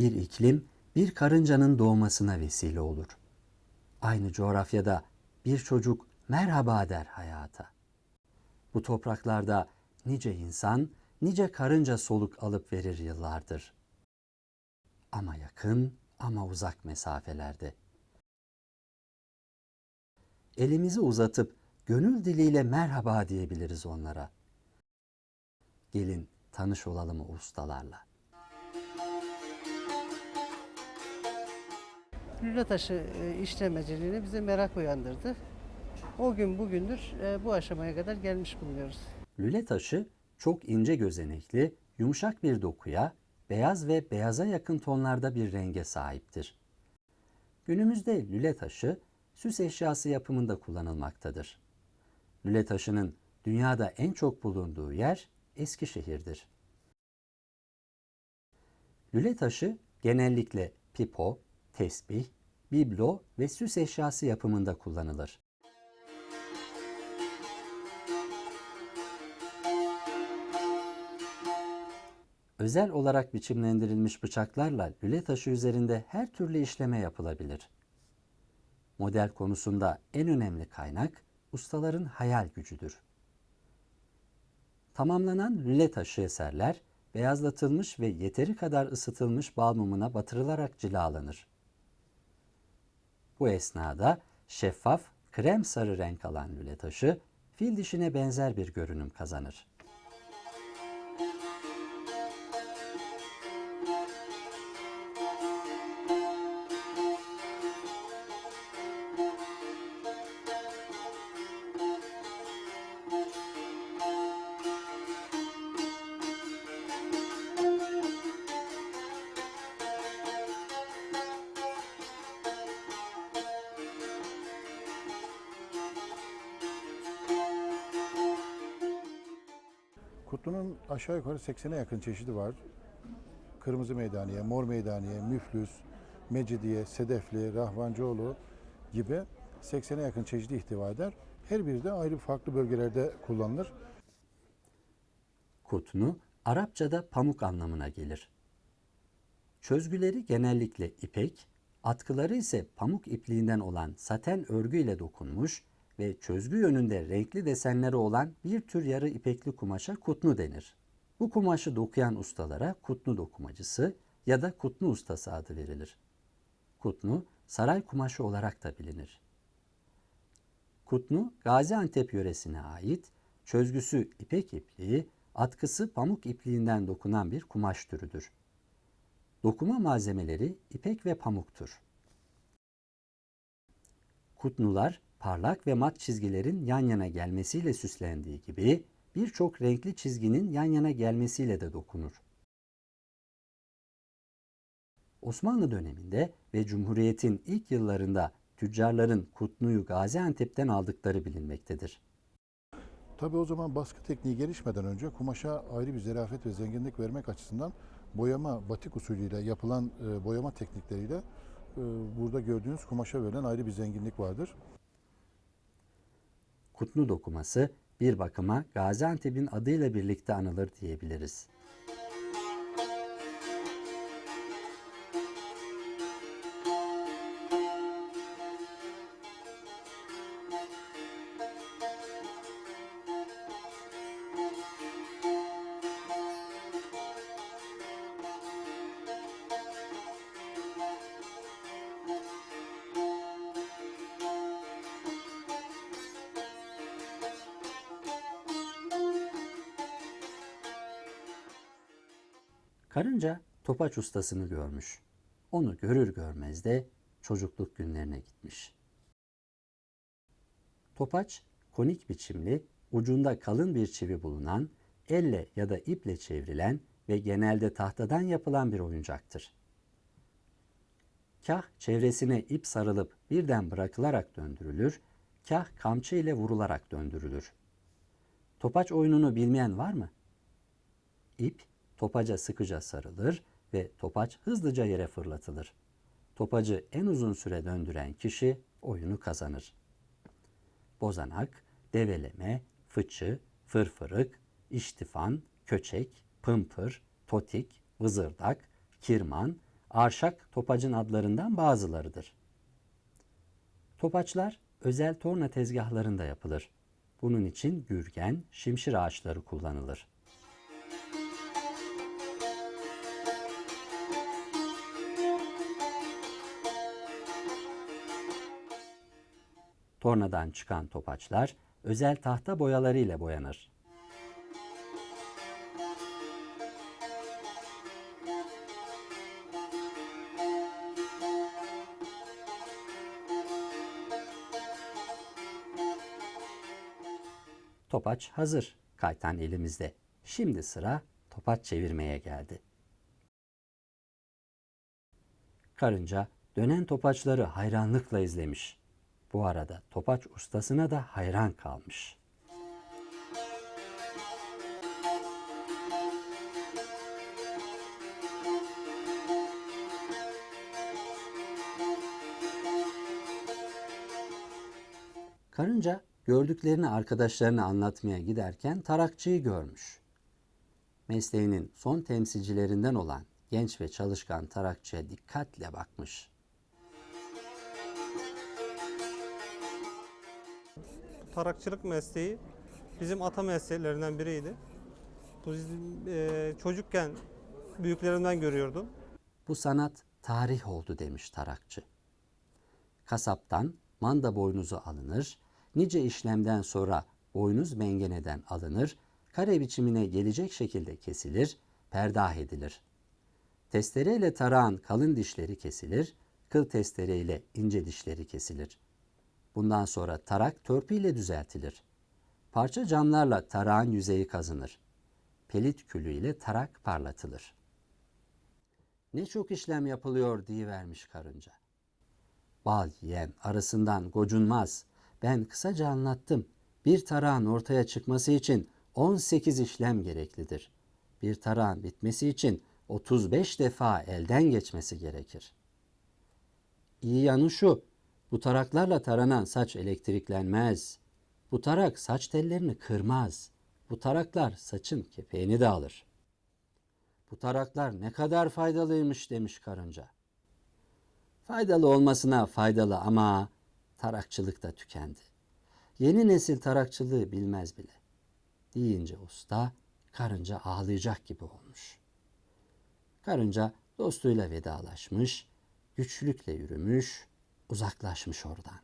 Bir iklim bir karıncanın doğmasına vesile olur. Aynı coğrafyada bir çocuk merhaba der hayata. Bu topraklarda nice insan, nice karınca soluk alıp verir yıllardır. Ama yakın ama uzak mesafelerde. Elimizi uzatıp gönül diliyle merhaba diyebiliriz onlara. Gelin tanış olalım ustalarla. Lüle taşı e, işlemeciliğini bize merak uyandırdı. O gün bugündür e, bu aşamaya kadar gelmiş bulunuyoruz. Lüle taşı çok ince gözenekli, yumuşak bir dokuya, beyaz ve beyaza yakın tonlarda bir renge sahiptir. Günümüzde lüle taşı süs eşyası yapımında kullanılmaktadır. Lüle taşının dünyada en çok bulunduğu yer Eskişehir'dir. Lüle taşı genellikle pipo, tesbih, biblo ve süs eşyası yapımında kullanılır. Özel olarak biçimlendirilmiş bıçaklarla lüle taşı üzerinde her türlü işleme yapılabilir. Model konusunda en önemli kaynak ustaların hayal gücüdür. Tamamlanan lüle taşı eserler beyazlatılmış ve yeteri kadar ısıtılmış bal mumuna batırılarak cilalanır. Bu esnada şeffaf, krem sarı renk alan lüle taşı fil dişine benzer bir görünüm kazanır. Kutlu'nun aşağı yukarı 80'e yakın çeşidi var. Kırmızı meydaniye, mor meydaniye, müflüs, mecidiye, sedefli, rahvancıoğlu gibi 80'e yakın çeşidi ihtiva eder. Her biri de ayrı farklı bölgelerde kullanılır. Kutnu, Arapçada pamuk anlamına gelir. Çözgüleri genellikle ipek, atkıları ise pamuk ipliğinden olan saten örgü ile dokunmuş ve çözgü yönünde renkli desenleri olan bir tür yarı ipekli kumaşa kutnu denir. Bu kumaşı dokuyan ustalara kutnu dokumacısı ya da kutnu ustası adı verilir. Kutnu, saray kumaşı olarak da bilinir. Kutnu, Gaziantep yöresine ait, çözgüsü ipek ipliği, atkısı pamuk ipliğinden dokunan bir kumaş türüdür. Dokuma malzemeleri ipek ve pamuktur. Kutnular parlak ve mat çizgilerin yan yana gelmesiyle süslendiği gibi birçok renkli çizginin yan yana gelmesiyle de dokunur. Osmanlı döneminde ve Cumhuriyet'in ilk yıllarında tüccarların kutnuyu Gaziantep'ten aldıkları bilinmektedir. Tabi o zaman baskı tekniği gelişmeden önce kumaşa ayrı bir zarafet ve zenginlik vermek açısından boyama, batik usulüyle yapılan e, boyama teknikleriyle e, burada gördüğünüz kumaşa verilen ayrı bir zenginlik vardır. Kutnu dokuması bir bakıma Gaziantep'in adıyla birlikte anılır diyebiliriz. Karınca topaç ustasını görmüş. Onu görür görmez de çocukluk günlerine gitmiş. Topaç, konik biçimli, ucunda kalın bir çivi bulunan, elle ya da iple çevrilen ve genelde tahtadan yapılan bir oyuncaktır. Kah çevresine ip sarılıp birden bırakılarak döndürülür, kah kamçı ile vurularak döndürülür. Topaç oyununu bilmeyen var mı? İp topaca sıkıca sarılır ve topaç hızlıca yere fırlatılır. Topacı en uzun süre döndüren kişi oyunu kazanır. Bozanak, develeme, fıçı, fırfırık, iştifan, köçek, pımpır, totik, vızırdak, kirman, arşak, topacın adlarından bazılarıdır. Topaçlar özel torna tezgahlarında yapılır. Bunun için gürgen, şimşir ağaçları kullanılır. Tornadan çıkan topaçlar özel tahta boyaları ile boyanır. Topaç hazır. Kaytan elimizde. Şimdi sıra topaç çevirmeye geldi. Karınca dönen topaçları hayranlıkla izlemiş. Bu arada topaç ustasına da hayran kalmış. Karınca gördüklerini arkadaşlarına anlatmaya giderken tarakçıyı görmüş. Mesleğinin son temsilcilerinden olan genç ve çalışkan tarakçıya dikkatle bakmış. Tarakçılık mesleği bizim ata mesleklerinden biriydi. Bu eee, çocukken büyüklerimden görüyordum. Bu sanat tarih oldu demiş tarakçı. Kasaptan manda boynuzu alınır, nice işlemden sonra boynuz mengeneden alınır, kare biçimine gelecek şekilde kesilir, perdah edilir. Testereyle tarağın kalın dişleri kesilir, kıl testereyle ince dişleri kesilir. Bundan sonra tarak törpüyle düzeltilir. Parça camlarla tarağın yüzeyi kazınır. Pelit külü ile tarak parlatılır. Ne çok işlem yapılıyor vermiş karınca. Bal yiyen arasından gocunmaz. Ben kısaca anlattım. Bir tarağın ortaya çıkması için 18 işlem gereklidir. Bir tarağın bitmesi için 35 defa elden geçmesi gerekir. İyi yanı şu, bu taraklarla taranan saç elektriklenmez. Bu tarak saç tellerini kırmaz. Bu taraklar saçın kepeğini de alır. Bu taraklar ne kadar faydalıymış demiş karınca. Faydalı olmasına faydalı ama tarakçılık da tükendi. Yeni nesil tarakçılığı bilmez bile. Deyince usta karınca ağlayacak gibi olmuş. Karınca dostuyla vedalaşmış, güçlükle yürümüş, uzaklaşmış oradan.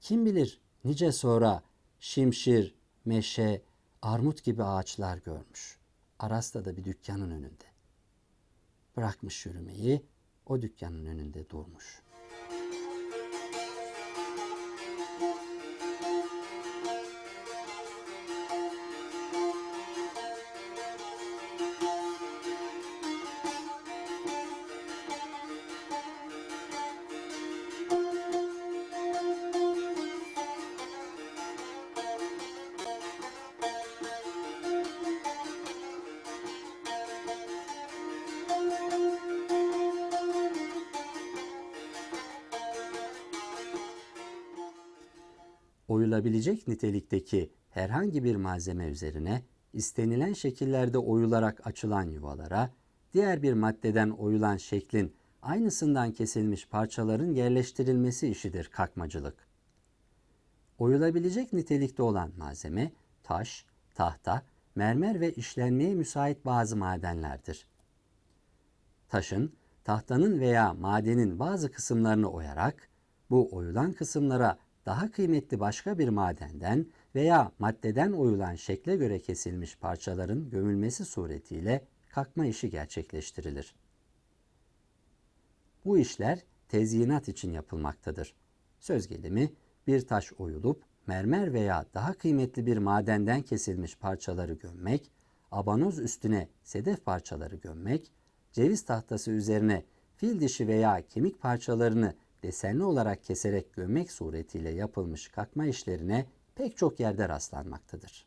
Kim bilir nice sonra şimşir, meşe, armut gibi ağaçlar görmüş. Aras'ta bir dükkanın önünde. Bırakmış yürümeyi, o dükkanın önünde durmuş. Oyulabilecek nitelikteki herhangi bir malzeme üzerine istenilen şekillerde oyularak açılan yuvalara, diğer bir maddeden oyulan şeklin aynısından kesilmiş parçaların yerleştirilmesi işidir kakmacılık. Oyulabilecek nitelikte olan malzeme taş, tahta, mermer ve işlenmeye müsait bazı madenlerdir. Taşın, tahtanın veya madenin bazı kısımlarını oyarak bu oyulan kısımlara daha kıymetli başka bir madenden veya maddeden oyulan şekle göre kesilmiş parçaların gömülmesi suretiyle kakma işi gerçekleştirilir. Bu işler tezyinat için yapılmaktadır. Söz gelimi bir taş oyulup mermer veya daha kıymetli bir madenden kesilmiş parçaları gömmek, abanoz üstüne sedef parçaları gömmek, ceviz tahtası üzerine fil dişi veya kemik parçalarını desenli olarak keserek gömmek suretiyle yapılmış kakma işlerine pek çok yerde rastlanmaktadır.